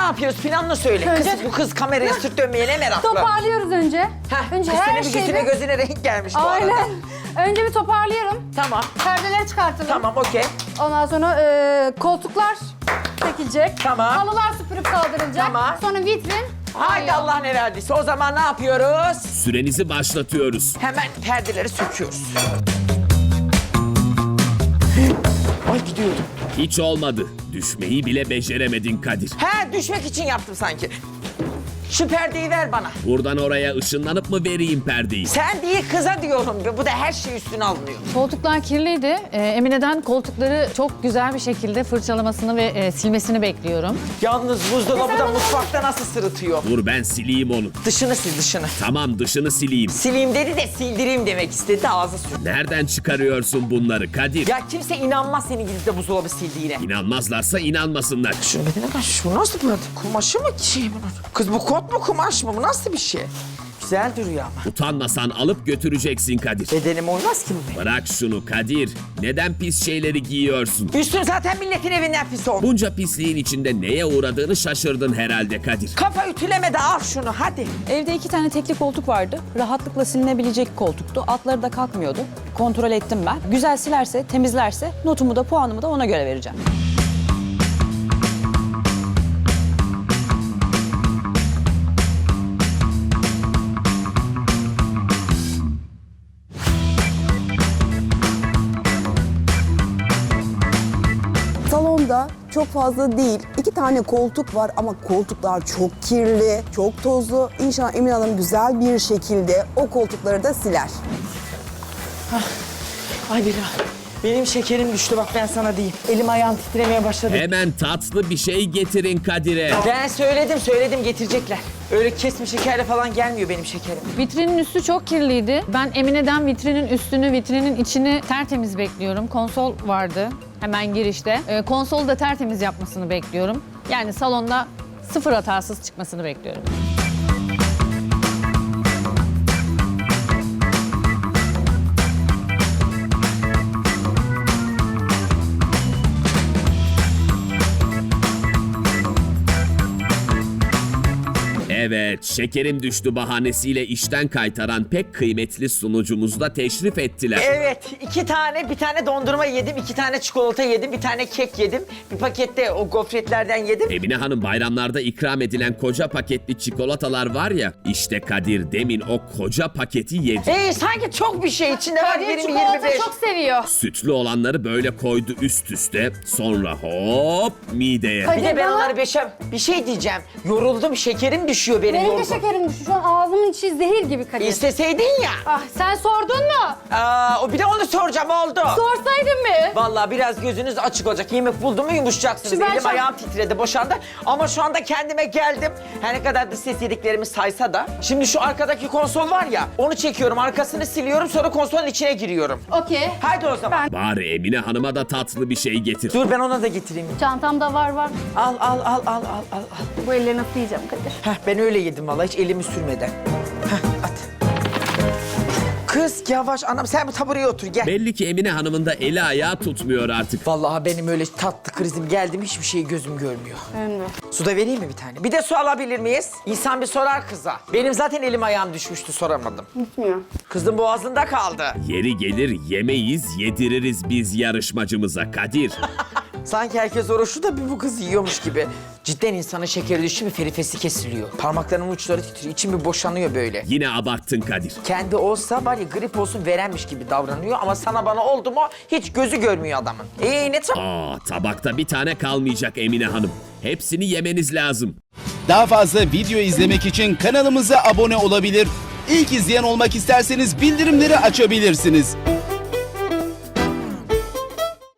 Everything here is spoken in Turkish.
yapıyoruz? Planını söyle. Önce- Kız, bu kız kameraya sırt dönmeye ne meraklı. Toparlıyoruz önce. Heh, önce kız her senin bir şeyi... yüzüne gözüne renk gelmiş bu arada. Aynen. Önce bir toparlıyorum. Tamam. Perdeleri çıkartalım. Tamam okey. Ondan sonra e, koltuklar çekilecek. Tamam. Halılar süpürüp kaldırılacak. Tamam. Sonra vitrin. Haydi. Allah ne verdiyse. O zaman ne yapıyoruz? Sürenizi başlatıyoruz. Hemen perdeleri söküyoruz. Ay gidiyordum. Hiç olmadı. Düşmeyi bile beceremedin Kadir. He düşmek için yaptım sanki. Şu perdeyi ver bana. Buradan oraya ışınlanıp mı vereyim perdeyi? Sen değil kıza diyorum. Bu da her şey üstüne alınıyor. Koltuklar kirliydi. Ee, Emine'den koltukları çok güzel bir şekilde fırçalamasını ve e, silmesini bekliyorum. Yalnız buzdolabı da mutfakta nasıl sırıtıyor. Dur ben sileyim onu. Dışını sil dışını. Tamam dışını sileyim. Sileyim dedi de sildireyim demek istedi ağzı sür. Nereden çıkarıyorsun bunları Kadir? Ya kimse inanmaz senin gidip de buzdolabı sildiğine. İnanmazlarsa inanmasınlar. Şunu bir dakika şu nasıl böyle? Kumaşı mı ki? Kız bu kot mu kumaş mı? Bu nasıl bir şey? Güzel duruyor ama. Utanmasan alıp götüreceksin Kadir. Bedenim uymaz ki bu benim. Bırak şunu Kadir. Neden pis şeyleri giyiyorsun? Üstüm zaten milletin evinden pis oldu. Bunca pisliğin içinde neye uğradığını şaşırdın herhalde Kadir. Kafa ütüleme de al şunu hadi. Evde iki tane tekli koltuk vardı. Rahatlıkla silinebilecek koltuktu. Altları da kalkmıyordu. Kontrol ettim ben. Güzel silerse, temizlerse notumu da puanımı da ona göre vereceğim. Salonda çok fazla değil. iki tane koltuk var ama koltuklar çok kirli, çok tozlu. İnşallah Emin Hanım güzel bir şekilde o koltukları da siler. Ay Bilal. Benim şekerim düştü bak ben sana diyeyim. Elim ayağım titremeye başladı. Hemen tatlı bir şey getirin Kadir'e. Ben söyledim söyledim getirecekler. Öyle kesme şekerle falan gelmiyor benim şekerim. Vitrinin üstü çok kirliydi. Ben Emine'den vitrinin üstünü, vitrinin içini tertemiz bekliyorum. Konsol vardı hemen girişte. Ee, konsolu da tertemiz yapmasını bekliyorum. Yani salonda sıfır hatasız çıkmasını bekliyorum. Evet, şekerim düştü bahanesiyle işten kaytaran pek kıymetli sunucumuzu da teşrif ettiler. Evet iki tane bir tane dondurma yedim, iki tane çikolata yedim, bir tane kek yedim. Bir pakette o gofretlerden yedim. Emine Hanım bayramlarda ikram edilen koca paketli çikolatalar var ya, işte Kadir demin o koca paketi yedi. Ee, sanki çok bir şey içinde var Kadir 20 çikolata 25. çok seviyor. Sütlü olanları böyle koydu üst üste, sonra hop mideye. Bir de ben Bana- onları beşe bir şey diyeceğim. Yoruldum, şekerim düşüyor benim, Benim de yorgun. şekerim düştü. Şu an içi zehir gibi Kadir. İsteseydin ya. Ah sen sordun mu? Aa, o bir de onu soracağım oldu. Sorsaydın mı? Vallahi biraz gözünüz açık olacak. Yemek buldum mu yumuşacaksınız. Ben Elim şu an- ayağım titredi boşandı. Ama şu anda kendime geldim. Her ne kadar dış ses yediklerimi saysa da. Şimdi şu arkadaki konsol var ya. Onu çekiyorum arkasını siliyorum sonra konsolun içine giriyorum. Okey. Haydi o zaman. Bari Emine Hanım'a da tatlı bir şey getir. Dur ben ona da getireyim. Çantamda var var. Al al al al al al. al. Bu elleri nasıl yiyeceğim Kadir? Heh, ben öyle yedim vallahi hiç elimi sürmeden. Kız yavaş anam sen bu tabureye otur gel. Belli ki Emine Hanım'ın da eli ayağı tutmuyor artık. Vallahi benim öyle tatlı krizim geldim hiçbir şey gözüm görmüyor. Su da vereyim mi bir tane? Bir de su alabilir miyiz? İnsan bir sorar kıza. Benim zaten elim ayağım düşmüştü soramadım. Gitmiyor. Kızın boğazında kaldı. Yeri gelir yemeyiz yediririz biz yarışmacımıza Kadir. Sanki herkes oruçlu da bir bu kız yiyormuş gibi. Cidden insanın şekeri düştü mü ferifesi kesiliyor. Parmaklarımın uçları titriyor. içim bir boşanıyor böyle. Yine abarttın Kadir. Kendi olsa var ya grip olsun verenmiş gibi davranıyor ama sana bana oldu mu hiç gözü görmüyor adamın. Ee ne çok... Aa tabakta bir tane kalmayacak Emine Hanım. Hepsini yemeniz lazım. Daha fazla video izlemek için kanalımıza abone olabilir. İlk izleyen olmak isterseniz bildirimleri açabilirsiniz.